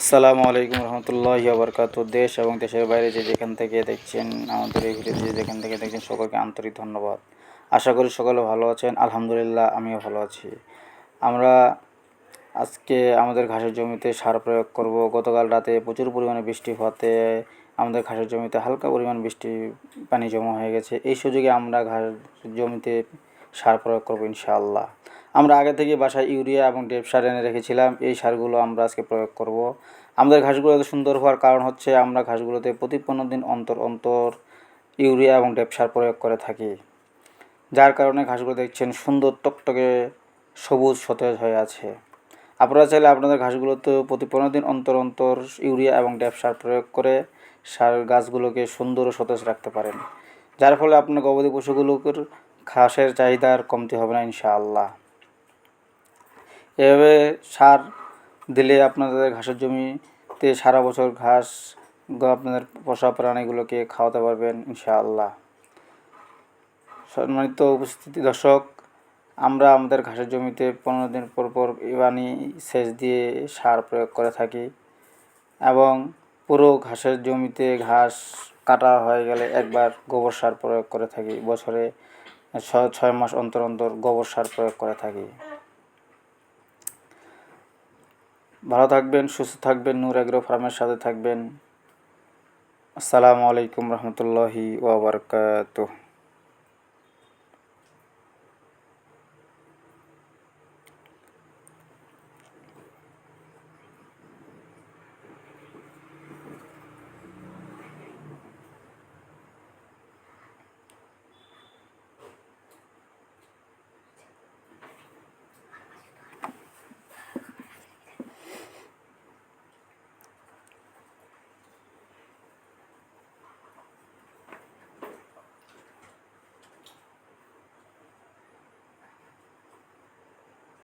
আসসালামু আলাইকুম রহমতুল্লাহ বরকাত দেশ এবং দেশের বাইরে যে যেখান থেকে দেখছেন, আমাদের এই ভিডিও যে যেখান থেকে দেখছেন, সকলকে আন্তরিক ধন্যবাদ। আশা করি সকলে ভালো আছেন। আলহামদুলিল্লাহ, আমিও ভালো আছি। আমরা আজকে আমাদের ঘাসের জমিতে সার প্রয়োগ করব। গতকাল রাতে প্রচুর পরিমাণে বৃষ্টি হওয়াতে আমাদের ঘাসের জমিতে হালকা পরিমাণ বৃষ্টি পানি জমা হয়ে গেছে। এই সুযোগে আমরা ঘাস জমিতে সার প্রয়োগ করব ইনশাআল্লাহ। আমরা আগে থেকে বাসায় ইউরিয়া এবং ডেপ সার এনে রেখেছিলাম। এই সারগুলো আমরা আজকে প্রয়োগ করব। আমাদের ঘাসগুলো এত সুন্দর হওয়ার কারণ হচ্ছে আমরা ঘাসগুলোতে প্রতি পনেরো দিন অন্তর অন্তর ইউরিয়া এবং ডেপ সার প্রয়োগ করে থাকি। যার কারণে ঘাসগুলো দেখছেন সুন্দর টকটকে সবুজ সতেজ হয়ে আছে। আপনারা চাইলে আপনাদের ঘাসগুলোতে প্রতি পনেরো দিন অন্তর অন্তর ইউরিয়া এবং ড্যাপ সার প্রয়োগ করে সার গাছগুলোকে সুন্দর ও সতেজ রাখতে পারেন। যার ফলে আপনার গবাদি পশুগুলোর ঘাসের চাহিদার কমতি হবে না ইনশাআল্লাহ। এভাবে সার দিলে আপনাদের ঘাসের জমিতে সারা বছর ঘাস আপনাদের পোষা প্রাণীগুলোকে খাওয়াতে পারবেন, ইনশাআল্লাহ। সম্মানিত উপস্থিতি দর্শক, আমরা আমাদের ঘাসের জমিতে পনেরো দিন পর পর ইবানি সেচ দিয়ে সার প্রয়োগ করে থাকি এবং পুরো ঘাসের জমিতে ঘাস কাটা হয়ে গেলে একবার গোবর সার প্রয়োগ করে থাকি। বছরে ছয় ছয় মাস অন্তর অন্তর গোবর সার প্রয়োগ করে থাকি। ভালো থাকবেন সুস্থ থাকবেন নূর এগ্রো ফার্মের সাথে থাকবেন। আসসালামু আলাইকুম রহমতুল্লাহি ওবরকাতুহ